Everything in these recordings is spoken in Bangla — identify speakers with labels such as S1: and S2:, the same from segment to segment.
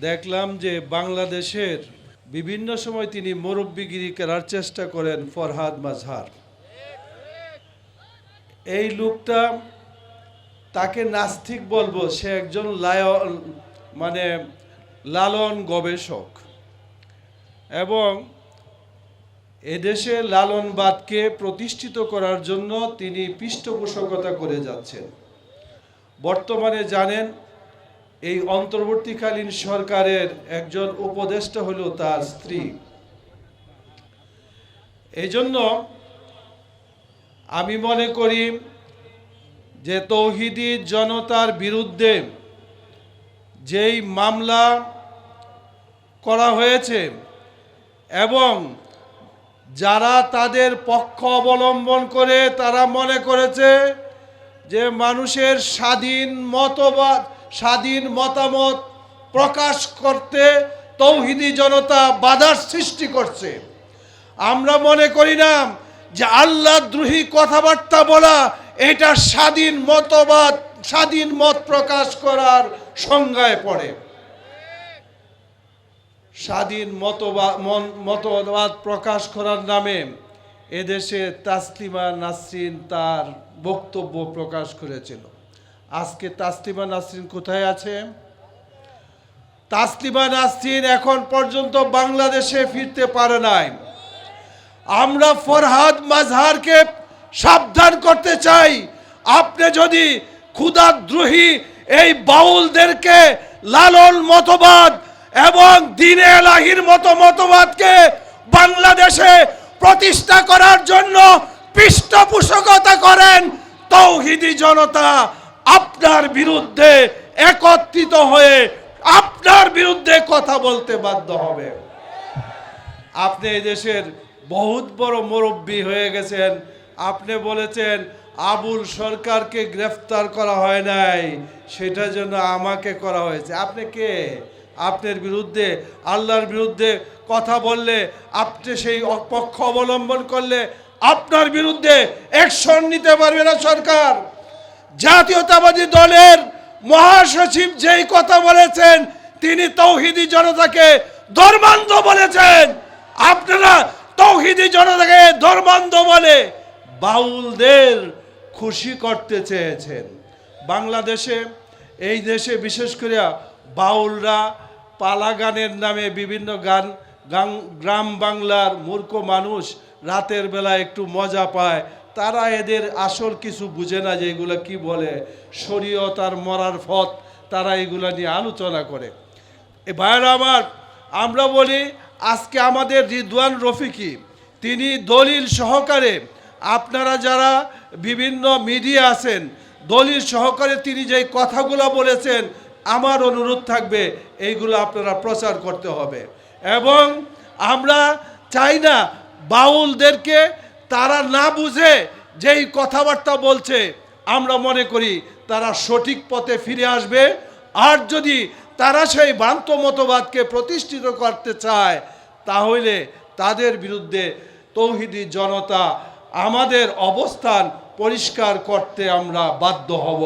S1: দেখলাম যে বাংলাদেশের বিভিন্ন সময় তিনি মুরব্বীগিরি করার চেষ্টা করেন ফরহাদ মাজহার এই লোকটা তাকে নাস্তিক বলব, সে একজন লায়ন মানে লালন গবেষক। এবং এদেশে লালনবাদকে প্রতিষ্ঠিত করার জন্য তিনি পৃষ্ঠপোষকতা করে যাচ্ছেন। বর্তমানে জানেন এই অন্তর্বর্তীকালীন সরকারের একজন উপদেষ্টা হলো তার স্ত্রী। এই জন্য আমি মনে করি যে তৌহিদি জনতার বিরুদ্ধে যেই মামলা করা হয়েছে এবং যারা তাদের পক্ষ অবলম্বন করে তারা মনে করেছে যে মানুষের স্বাধীন মতবাদ স্বাধীন মতামত প্রকাশ করতে তৌহিদি জনতা বাধার সৃষ্টি করছে। আমরা মনে করি না যে আল্লাহ দ্রোহী কথাবার্তা বলা এটা স্বাধীন মতবাদ, স্বাধীন মত প্রকাশ করার সংজ্ঞায় পড়ে। স্বাধীন মতবাদ মতবাদ প্রকাশ করার নামে এদেশে তাসলিমা নাসরিন তার বক্তব্য প্রকাশ করেছিল। আজকে তাসলিমা নাসরিন কোথায় আছে? তাসলিমা নাসরিন এখন পর্যন্ত বাংলাদেশে ফিরতে পারে নাই। আমরা ফরহাদ মাজহারকে সাবধান করতে চাই। আপনি যদি ক্ষুদাদ্রোহী এই বাউলদেরকে লালন মতবাদ এবং দিনে এলাহির মতো মতবাদকে বাংলাদেশে প্রতিষ্ঠা করার জন্য পৃষ্ঠপোষকতা করেন তৌহিদি জনতা। আপনার বিরুদ্ধে একত্রিত হয়ে আপনার বিরুদ্ধে কথা বলতে বাধ্য হবে। আপনি এই দেশের বহুত বড় মুরব্বী হয়ে গেছেন। আপনি বলেছেন, আবুল সরকারকে গ্রেফতার করা হয় নাই সেটার জন্য আমাকে করা হয়েছে। আপনি কে? আপনার বিরুদ্ধে, আল্লাহর বিরুদ্ধে কথা বললে, আপনি সেই পক্ষ অবলম্বন করলে আপনার বিরুদ্ধে অ্যাকশন নিতে পারবে না সরকার। জাতীয়তাবাদী দলের মহাসচিব যেই কথা বলেছেন, তিনি তৌহিদি জনতাকে ধর্মান্ধ বলেছেন। আপনারা তৌহিদি জনতাকে ধর্মান্ধ বলে বাউলদের খুশি করতে চেয়েছেন। বাংলাদেশে, এই দেশে বিশেষ করে বাউলরা পালা গানের নামে বিভিন্ন গান গান, গ্রাম বাংলার মূর্খ মানুষ রাতের বেলা একটু মজা পায়। তারা এদের আসল কিছু বুঝে না যে এগুলো কি বলে। শরীয়ত আর মরার ফত তারা এগুলো নিয়ে আলোচনা করে। এ ভাইরা আমার, আমরা বলি, আজকে আমাদের রিদওয়ান রফিকি, তিনি দলিল সহকারে আপনারা যারা বিভিন্ন মিডিয়া আছেন, দলিল সহকারে তিনি যেই কথাগুলো বলেছেন, আমার অনুরোধ থাকবে, এইগুলো আপনারা প্রচার করতে হবে। এবং আমরা চাই না বাউলদেরকে তারা না বুঝে যেই কথাবার্তা বলছে, আমরা মনে করি তারা সঠিক পথে ফিরে আসবে। আর যদি তারা সেই ভ্রান্ত মতবাদকে প্রতিষ্ঠিত করতে চায়, তাহলে তাদের বিরুদ্ধে তৌহিদি জনতা আমাদের অবস্থান পরিষ্কার করতে আমরা বাধ্য হব।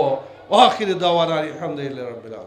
S1: ওয়াখির দাওয়ার আলহামদুলিল্লাহ